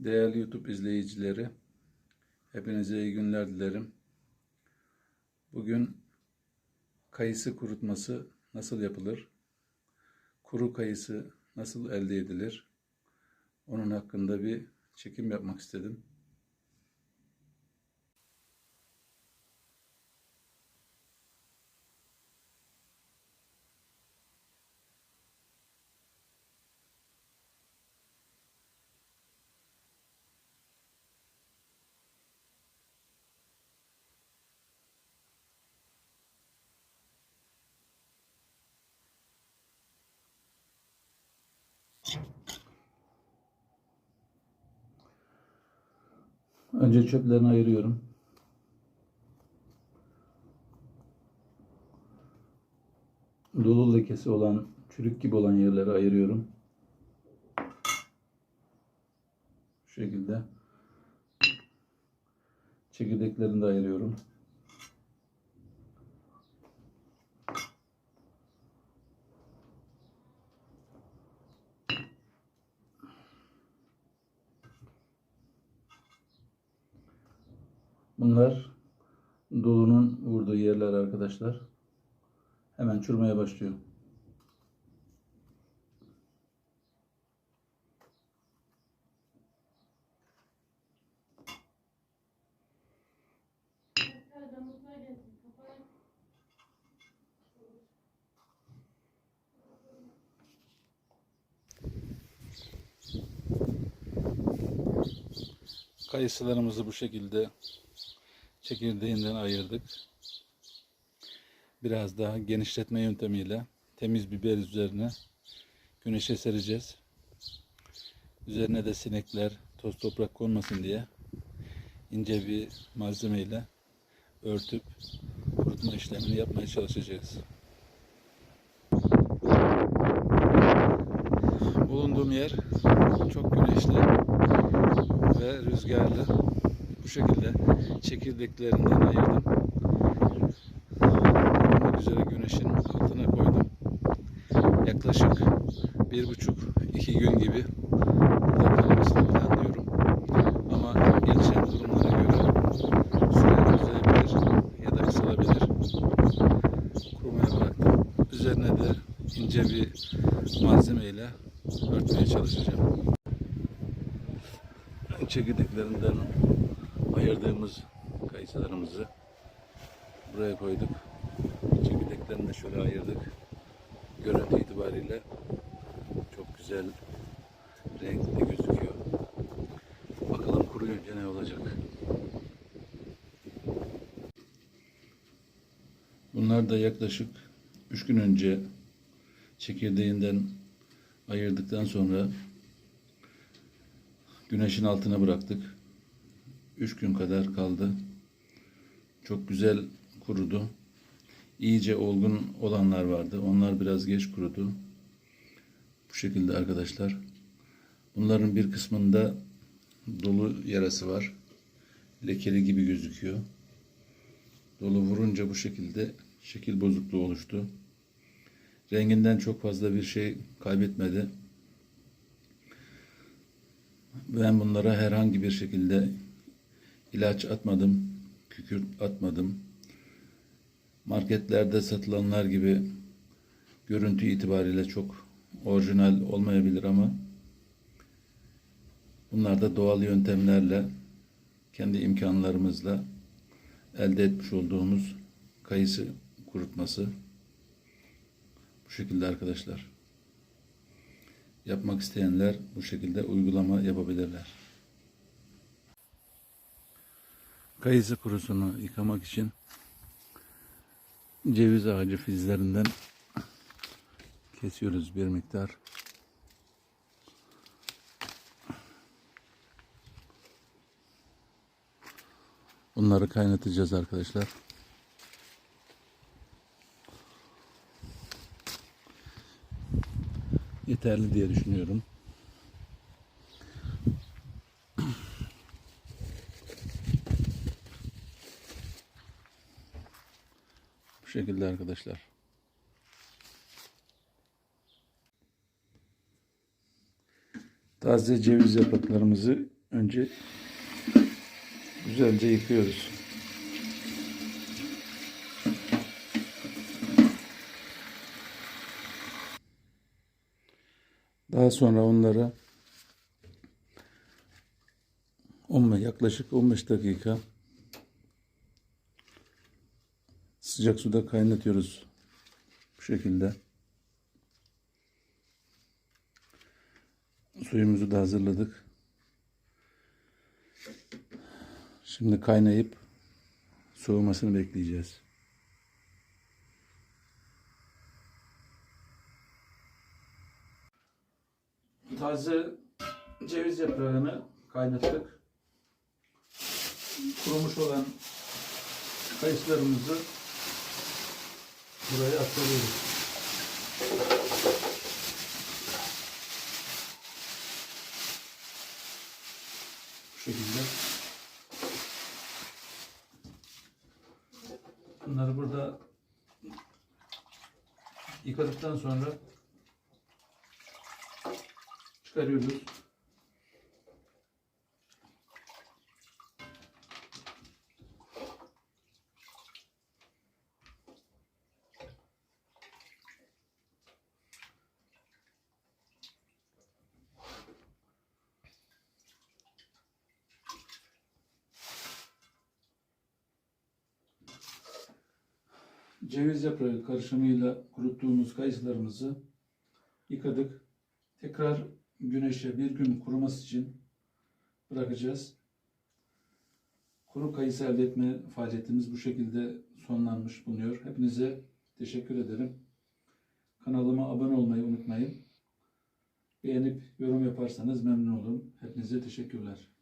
Değerli YouTube izleyicileri, hepinize iyi günler dilerim. Bugün kayısı kurutması nasıl yapılır? Kuru kayısı nasıl elde edilir? Onun hakkında bir çekim yapmak istedim. Önce çöplerini ayırıyorum. Dolu lekesi olan, çürük gibi olan yerleri ayırıyorum. Şu şekilde. Çekirdeklerini de ayırıyorum. Bunlar dolunun vurduğu yerler arkadaşlar. Hemen çürümeye başlıyor. Kayısılarımızı bu şekilde çekirdeğinden ayırdık. Biraz daha genişletme yöntemiyle temiz biber üzerine güneşe sereceğiz. Üzerine de sinekler, toz toprak konmasın diye ince bir malzemeyle örtüp kurutma işlemini yapmaya çalışacağız. Bulunduğum yer çok güneşli ve rüzgarlı. Bu şekilde çekirdeklerinden ayırdım. Kurutmak üzere güneşin altına koydum. Yaklaşık bir buçuk iki gün gibi burada kalmasını planlıyorum. Ama gelişen durumlara göre süre uzayabilir ya da kısalabilir. Kurumaya bıraktım. Üzerine de ince bir malzemeyle örtmeye çalışacağım çekirdeklerinden ayırdığımız kayısılarımızı buraya koyduk. Çekirdeklerini de şöyle ayırdık. Görüntü itibariyle çok güzel renkli gözüküyor. Bakalım kuruyunca ne olacak. Bunlar da yaklaşık 3 gün önce çekirdeğinden ayırdıktan sonra Güneşin altına bıraktık. Üç gün kadar kaldı. Çok güzel kurudu. İyice olgun olanlar vardı. Onlar biraz geç kurudu. Bu şekilde arkadaşlar. Bunların bir kısmında dolu yarası var. Lekeli gibi gözüküyor. Dolu vurunca bu şekilde şekil bozukluğu oluştu. Renginden çok fazla bir şey kaybetmedi. Ben bunlara herhangi bir şekilde ilaç atmadım, kükürt atmadım. Marketlerde satılanlar gibi görüntü itibariyle çok orijinal olmayabilir ama bunlar da doğal yöntemlerle kendi imkanlarımızla elde etmiş olduğumuz kayısı kurutması bu şekilde arkadaşlar. Yapmak isteyenler bu şekilde uygulama yapabilirler. Kayısı kurusunu yıkamak için ceviz ağacı filizlerinden kesiyoruz bir miktar. Bunları kaynatacağız arkadaşlar. yeterli diye düşünüyorum. Şekilde arkadaşlar. Taze ceviz yapraklarımızı önce güzelce yıkıyoruz. Daha sonra onları 15 yaklaşık 15 dakika sıcak suda kaynatıyoruz. Bu şekilde. Suyumuzu da hazırladık. Şimdi kaynayıp soğumasını bekleyeceğiz. Taze ceviz yaprağını kaynattık. Kurumuş olan kayısılarımızı buraya aktarıyoruz. Bu şekilde. Bunları burada yıkadıktan sonra çıkarıyoruz. Ceviz yaprağı karışımıyla kuruttuğumuz kayısılarımızı yıkadık. Tekrar güneşe bir gün kuruması için bırakacağız. Kuru kayısı elde etme faaliyetimiz bu şekilde sonlanmış bulunuyor. Hepinize teşekkür ederim. Kanalıma abone olmayı unutmayın. Beğenip yorum yaparsanız memnun olurum. Hepinize teşekkürler.